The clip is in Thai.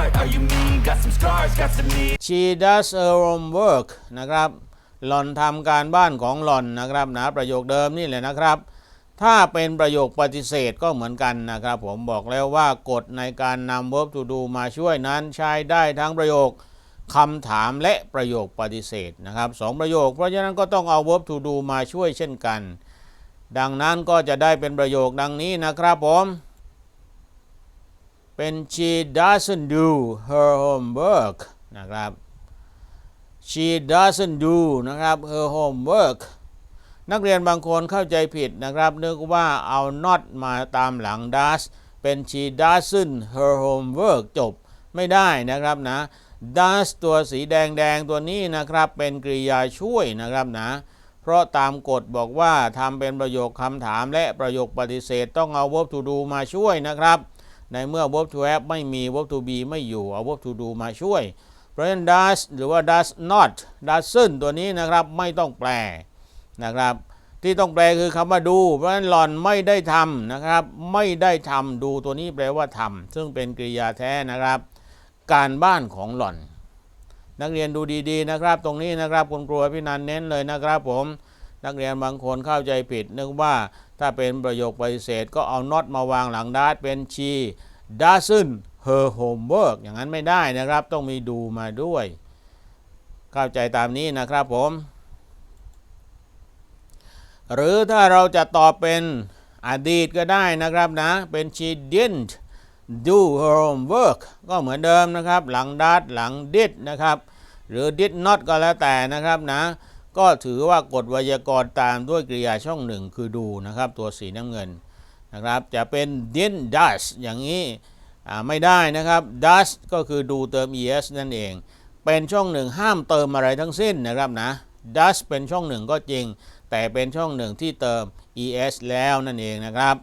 smart? Are you mean? Got some scars, got some need. she does her homework นะครับ หล่อนทำการบ้านของหล่อนนะครับนะประโยคเดิมนี่แหละนะครับ ถ้าเป็นประโยคปฏิเสธก็เหมือนกันนะครับ ผมบอกแล้วว่ากฎในการนำ verb to do มาช่วยนั้นใช้ได้ทั้งประโยคคำถามและประโยคปฏิเสธนะครับสองประโยค เพราะฉะนั้นก็ต้องเอา verb to do มาช่วยเช่นกัน ดังนั้นก็จะได้เป็นประโยคดังนี้นะครับผม เป็น she doesn't do her homework นะครับ she doesn't do นะครับ her homework นักเรียนบางคนเข้าใจผิดนะครับนึกว่าเอา not มาตามหลัง does เป็น she doesn't her homework จบไม่ได้นะครับนะ does ตัวสีแดงแดงๆตัวนี้นะครับ เป็นกริยาช่วยนะครับนะ เพราะตามกฎบอกว่าทำเป็นประโยคคำถามและประโยคปฏิเสธต้องเอา verb to do มาช่วยนะครับ ในเมื่อ verb to have ไม่มี verb to be ไม่อยู่ เอา verb to do มาช่วย เพราะฉะนั้น does หรือว่า does not doesn't ตัวนี้นะครับไม่ต้องแปลนะครับ ที่ต้องแปลคือคำว่าดู เพราะฉะนั้นหล่อนไม่ได้ทำนะครับ ไม่ได้ทำดูตัวนี้แปลว่าทำซึ่งเป็นกริยาแท้นะครับ การบ้านของหล่อน นักเรียนดูดีๆนะครับ ตรงนี้นะครับคุณครูพี่นันเน้นเลยนะครับผม นักเรียนบางคนเข้าใจผิด นึกว่าถ้าเป็นประโยคปฏิเสธก็เอา not มาวางหลัง does เป็น she doesn't her homework อย่างนั้นไม่ได้นะครับ ต้องมีดูมาด้วย เข้าใจตามนี้นะครับผม หรือถ้าเราจะตอบเป็นอดีตก็ได้นะครับนะ เป็น she didn't do her homework ก็เหมือนเดิมนะครับ หลัง does หลัง did นะครับ หรือ did not ก็แล้วแต่นะครับนะ ก็ถือว่ากฎไวยากรณ์ตามด้วยกริยาช่องหนึ่งคือดูนะครับ ตัวสีน้ำเงินนะครับจะเป็น did does อย่างนี้ไม่ได้นะครับ does ก็คือดูเติม es นั่นเอง เป็นช่องหนึ่งห้ามเติมอะไรทั้งสิ้นนะครับนะ does เป็นช่องหนึ่งก็จริง แต่เป็นช่องหนึ่งที่เติม es แล้วนั่นเองนะครับ